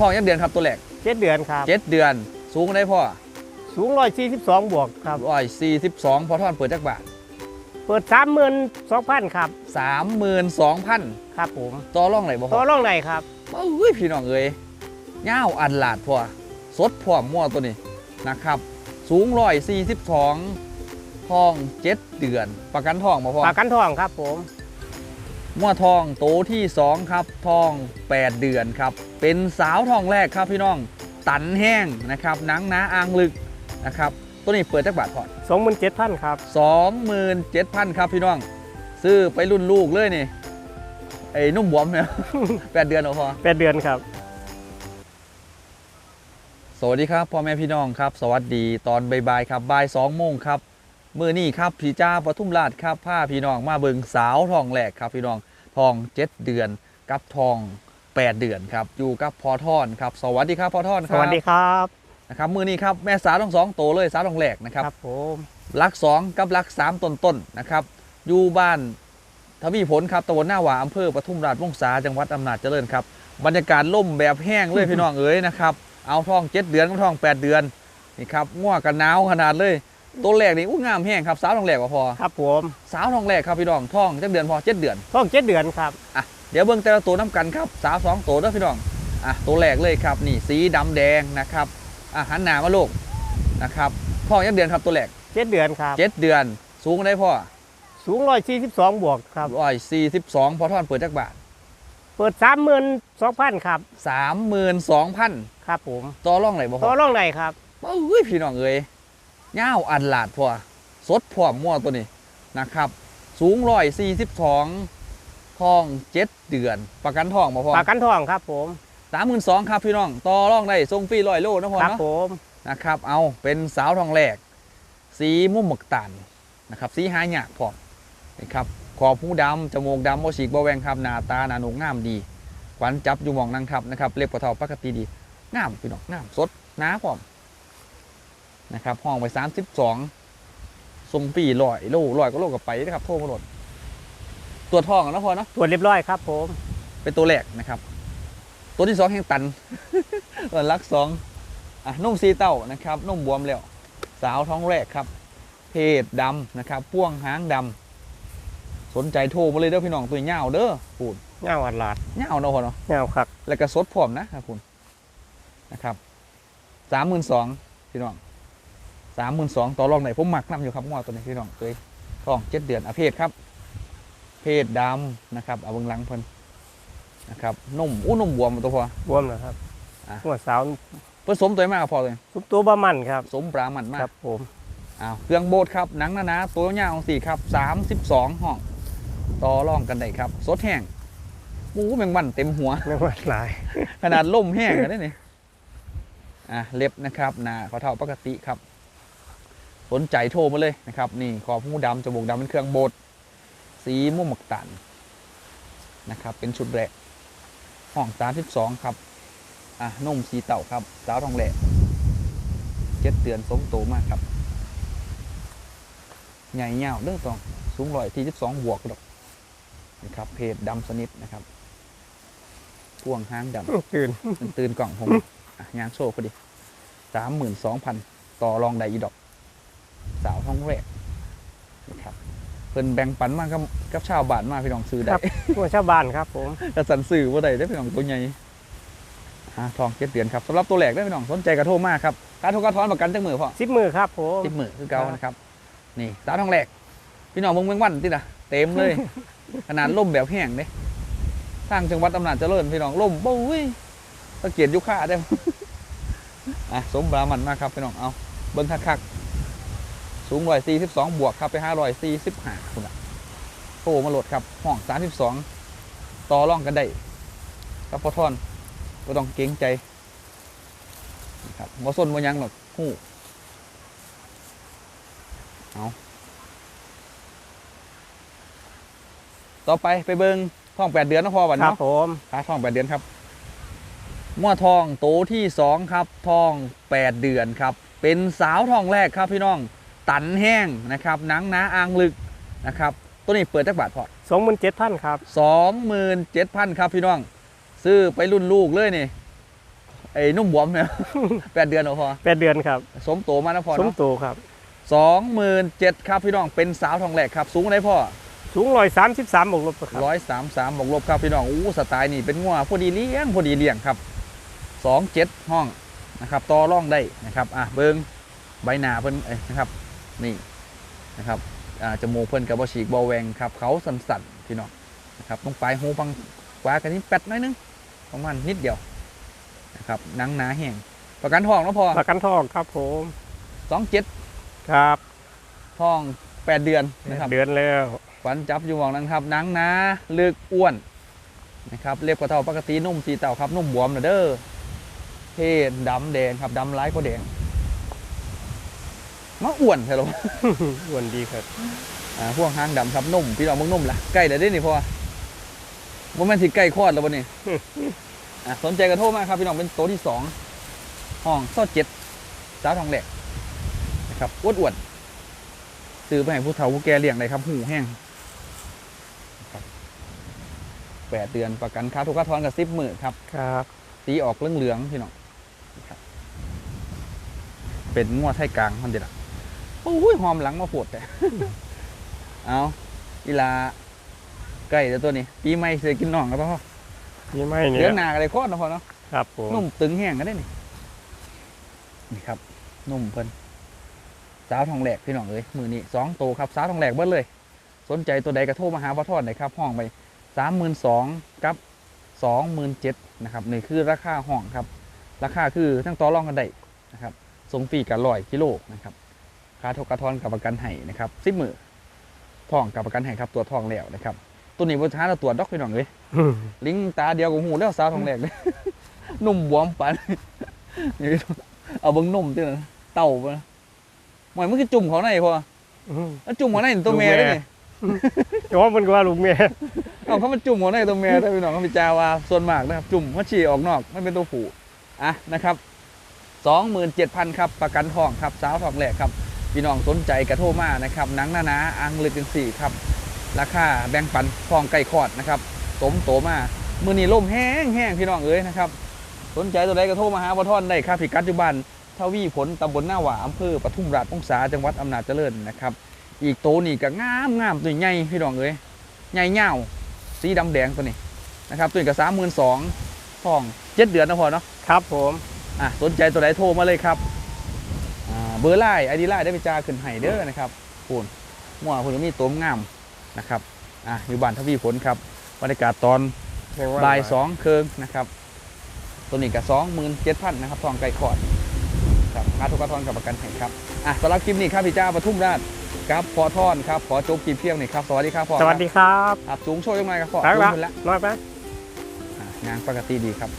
พ่อยังเดือนครับตัวแรกเจ็ดเดือนครับเจ็ดเดือน สูงได้พ่อสูงร้อยสี่สิบสองบวกครับร้อยสี่สิบสองพอท่อนเปิดจักบาทเปิดสามหมื่นสองพันครับสามหมื่นสองพันครับผมต่อร่องไหนบ่พ่ต่ออร่องไหนครับเอ้ยพี่น้องเอ้ยเงาวอันหลาดพ่อสดพร้อมมั่วตัวนี้นะครับ สูงร้อยสี่สิบสองทองเจ็ดเดือน ประกันทองมาพ่อปากกันทองครับผม มั่วทองโตที่สองครับทอง 8 เดือนครับ เป็นสาวทองแรกครับพี่น้อง ตันแห้งนะครับหนังหนาอ่างลึกนะครับตัวนี้เปิดจักบาทพอสองหมื่นเจ็ดพันครับสองหมื่นเจ็ดพันครับพี่น้อง ซื้อไปรุ่นลูกเลยนี่ไอ้นุ่มบวมเนี่ยแปดเดือนเหรอพอแปดเดือนครับ สวัสดีครับพ่อแม่พี่น้องครับ สวัสดีตอนบ่ายๆครับบ่ายสองโมงครับมือนี้ครับพี่จ้าปทุมราชครับพาพี่น้องมาเบิงสาวทองแหลกครับพี่น้อง ทองเจ็ดเดือน กับทองแปดเดือนครับอยู่กับพอทอนครับสวัสดีครับพอทอนคสรับวัสดีครับนะครับมือนี้ครับแม่สาวทั้งสองโตเลยสาวทองแหลกนะครับครับผมลักสองกับลักสามต้นต้นๆนะครับอยู่บ้านทวีผลครับตำบลหน้าหวาอำเภอปทุมราชวงศาจังหวัดอำนาจเจริญครับบรรยากาศล่มแบบแห้งเลยพี่น้องเอ๋ยนะครับเอาทองเจ็ดเดือนกับทองแปดเดือนนี่ครับง่วกันหนาวขนาดเลย ตัวแรกนี่อุ้งงามแห้งครับสาวทองแหลกว่าพอครับผมสาวทองแหลกครับพี่น้องทองเจ็ดเดือนพอเจ็ดเดือนทองเจ็ดเดือนครับอะเดี๋ยวเบิ่งแต่ละตัวน้ำกันครับสาวสองตัวเด้อพี่น้องอะตัวแรกเลยครับนี่สีดำแดงนะครับอะหันหน้ามาลูกนะครับทองเจ็ดเดือนครับตัวแรกเจ็ดเดือนครับเจ็ดเดือน สูงได้พ่อสูงร้อยสี่สิบสองบวกครับร้อยสี่สิบสองพอท่อนเปิดจักบาทเปิดสามหมื่นสองพันครับสามหมื่นสองพันครับผมต่อร่องไหนบ่พต่ออร่องไหนครับเอ้ยพี่น้องเอ้ย เงาวอันหลาดพอสดพร้อมมั่วตัวนี้นะครับ สูงร้อยสี่สิบสองทองเจ็ดเดือน ประกันทองบ่พอปากกันทองครับผมสามหมื่นสองครับพี่น้อง ต่อร่องได้ทรงฟรีร้อยโลนะพอครับเนาะผมนะครับ เอาเป็นสาวทองแหลก สีมุมหมึกตันนะครับสีหายากพร้อมนะครับขอบหูดำจมูกดำโมฉีกบแวงครับหน้าตาหนาหนุงามดีขวัญจับอยู่หมองนางทับนะครับเล็บกระเทาปกติดีงามพี่น้องงามสดหนาพร้อม นะครับห้องไปสามสิบสองทรงปีลอยโลลอยก็โลกับไปนะครับโทรมาโหลดตัวจทองอะนะพอเนาะตรวจเรียบร้อยครับ ผม เป็นตัวแรกนะครับ ตัวที่สองแห่งตันส่วนลักสองอะนุ่มซีเต้านะครับนุ่มบวมแล้วสาวท้องแรกครับ เพศดำนะครับพ่วงหางดำสนใจโทรมาเลยเด้อพี่น้องตัวเงาวเด้อพูดเงาอัดลาดเงาวเนาะพอเนาะเงาครับ แล้วก็สดพร้อมนะครับคุณนะครับสามหมื่นสองพี่น้อง สามหมื่นสองต่อรองไหนผมหมักน้ำอยู่ครับงอตัวนี้พี่น้องตัวนี้ท้องเจ็ดเดือนอะเพศครับ เพศดำนะครับเอาเบิ่งหลังเพิ่นนะครับนุ่มอู้นุ่มบวมตัวพอบวมนะครับอะหัวสาวผสมตัวมากพอเลยทุบตัวบะมันครับ สมปรามันมาคกรับผมอ้าวเครื่องโบดครับหนังหนาๆตัวยาวสี่ครับสามสิบสองห้องต่อรองกันได้ครับสดแห้งมูแมงวันเต็มหัวเรียกว่าหลาย ขนาดล่มแห้งกันได้นี่อะเล็บนะครับหนาขอเท่าปกติครับ สนใจโทรมาเลยนะครับ นี่ขอบหูดำจมูกดำเป็นเครื่องโบด สีม่วงหมกตันนะครับ เป็นชุดแรกห้องสามสิบสองครับ อะนุ่มสีเต่าครับ สาวทองแหลกเจ็ดเดือนสมโตมากครับ ใหญ่เงาวเด้อตอง สูงร้อยที่สิบสองบวกดอกนะครับ เพจดำสนิทนะครับพ่วงห้างดำตื่นมันตื่นกล่องผมอะงานโชว์พอดีสามหมื่นสองพันต่อรองไดอีดอก สาวท้องแรกนะครับเพิ่นแบ่งปันมากกับกับชาวบ้านมากพี่น้องซื้อได้ครับหัวชาวบ้านครับผมกระสันซื้อว่าได้ได้อพี่น้องตัวใหญ่อ่าทองเจ็ดเดือนครับสำหรับตัวแรกได้อพี่น้องสนใจกระโทรมากครับการโทรกระท้อนประกันจังมือพ่อสิบมือครับผมสิบมือคือเก่านะครับนี่สาวทองแรกพี่น้องเมืองเมืองวันที่นะเต็มเลย ขนาดล่มแบบแห้งเด้ทางจังหวัดอำนาจเจริญพี่น้องล่มโอ้ยตะเกียบยุค่าได้ออะสมบรามันมากครับพี่น้องเอาเบิ้งคักๆ สูงร้อยสี่สิบสองบวกครับไปห้าร้อยสี่สิบห้าคุณอะโตมาโหลดครับห้องสามสิบสองต่อร่องกันได้ครับพอทอนก็ต้องเกรงใจนะครับบ่ส้นบ่หยังหรอกหู้เอาต่อไปไปเบิงท้องแปดเดือนนะพอวันครับเนาะผมขาทองแปดเดือนครับมั่วทองโตที่สองครับทองแปดเดือนครับ เป็นสาวทองแรกครับพี่น้อง ตันแห้งนะครับหนังหนาอ่างลึกนะครับตัวนี้เปิดจักบาทพอสองหมื่นเจ็ดพันครับสองหมื่นเจ็ดพันครับพี่น้อง ซื้อไปรุ่นลูกเลยนี่ไอ้นุ่มบวมเนี่ยแปดเดือนเหรอพอแปดเดือนครับ สมโตมานะพอสมเนาะโตครับสองหมื่นเจ็ดครับพี่น้องเป็นสาวทองแหลกครับ สูงอะไรพ่อสูงร้อยสามสิบสามบวกลบครับร้อยสามสามบวกลบครับพี่น้องอู้สไตล์นี่เป็นงัวพอดีเลี้ยงพอดีเลี้ยงครับสองเจ็ดห้องนะครับต่อร่องได้นะครับอะเบิงใบหน้าเพิ่นเอ้ยนะครับ นี่นะครับอ่าจมูกเพิ่นกับบฉีกบอแหวงครับเขาสันสันๆพี่น้องนะครับตรงปลายหูฟังกว่ากันนี้แปดน้อยนึงประมาณนิดเดียวนะครับหนังหนาแห้งประกันทองแล้วพอประกันทองครับผมสองเจ็ดครับทองแปดเดือนนะครับเดือนแล้วขวัญจับอยู่หมองนั้นครับหนังหนาลึกอ้วนนะครับเรียบกว่าเท่าปกตินุ่มสีเต่าครับนุ่มบวมนะเด้อเทศดำแดงครับดำร้ายก็แดง มาอ้วนใช่หรอ อ้วนดีครับอ่าพวกหางดำครับนุ่มพี่น้องมึงนุ่มละใกล้เดี๋ยวได้นี่พอว่ามันสิใกล้คลอดแล้ววันนี้อะสนใจกระโทษมากครับพี่น้องเป็นโตะที่สองห้องเศร้าเจ็ดสาวทองแหลกนะครับอ้วนอ้วนๆซื้อไปให้ผู้เฒ่าผู้แก่เลี้ยงได้ครับหูแห้งนะครับแปดเดือนประกันค่าทุกค่าทอนกับซิปมือครับครับสีออกเหลืองๆพี่น้องนะครับเป็นงวดไทยกลางมันเด็ดอะ โอ้ยหอมหลังมาปวดแต่เอาอีลาใกล้แล้วตัวนี้ ปีใหม่เสียกินน่องแล้วพ่อนี่ไม่เนี่เลี้ยยงหนากันเลยโคตรนะพ่อเนาะครับผมนุ่มตึงแห้งกันได้นี่นี่ครับ นุ่มเพิ่นสาวทองแหลกพี่น้องเอ้ยมือนี้สองโตวครับสาวทองแหลกเบิ้เลย สนใจตัวใดกระโทรมาหาพ่อทอดหน่อยครับ ห้องไปสามหมื่นสองกับสองหมื่นเจ็ดนะครับนี่คือราคาห้องครับ ราคาคือทั้งต่อรองกันได้นะครับส่งฟรีกับร้อยกิโลนะครับ ค่าทกกระทอนกับประกันให้นะครับสิบมือทองกับประกันให้ครับตัวทองแล้วนะครับ ตัวนี้บนท้าเราตรวจดอกพี่น้องเลย ลิงตาเดียวกับหูแล้วสาวทองแหลกเลยนุ่มบวมปันนี่เอาเบิ้งนุ่มตินเต่าปะหมายมันคือจุ่มเขาไหนพอแล้วจุ่มเขาไหนตัวเมียได้ไงโอ้มันก็ว่าลูกเมียเอาเขามาจุ่มเขาไหนตัวเมียได้พี่น้องเขาพิจาวาส่วนมากนะครับ จุ่มเขาฉี่ออกนอกไม่เป็นตัวผู้อะนะครับสองหมื่นเจ็ดพันครับประกันทองครับสาวทองแหลกครับ พี่น้องสนใจกระโทรมานะครับหนังหนาๆอังลึกจังสี่ครับราคาแบ่งปันทองไก่คอดนะครับสมโตมามือนี้ล่มแห้งแห้งพี่น้องเอ้ยนะครับสนใจตัวใดก็โทรมาหาพ่อท่อนได้ครับพิกัดอยู่บ้านทวีผลตำบลหน้าหวาอำเภอปทุมราชองศาจังหวัดอำนาจเจริญนะครับอีกโตนี่ก็งามงามตัวใหญ่พี่น้องเอ้ยใหญ่เงาวสีดำแดงตัวนี้นะครับตัวนี้ก็สามหมื่นสองทองเจ็ดเดือนนะพอเนาะครับผมอะสนใจตัวใดโทรมาเลยครับอ่า เบอร์ไลน์ไอดีไลน์ได้ไปจาขึ้นไห้เด้อนะครับพูนมั่วคุณก็มีตัวงามนะครับอะอยู่บ้านทวีผลครับบรรยากาศตอนยังว่บ่ายสองเคิงนะครับ ตัวนี้ก็สองหมื่นเจ็ดพันนะครับทองไก่ขอดครับค่าทุกกระทอนกับประกันแห่งครับอะสำหรับคลิปนี้ครับพี่จ้าปทุมราชครับพอทอนครับขอจบคลิปเพียงนี้ครับสวัสดีครับพ่อสวัสดีครับครับสูงโชว์ยังไงครับพ่อรักสูงละขึ้นแล้วน้อยไหมอะงานปกติดีครับ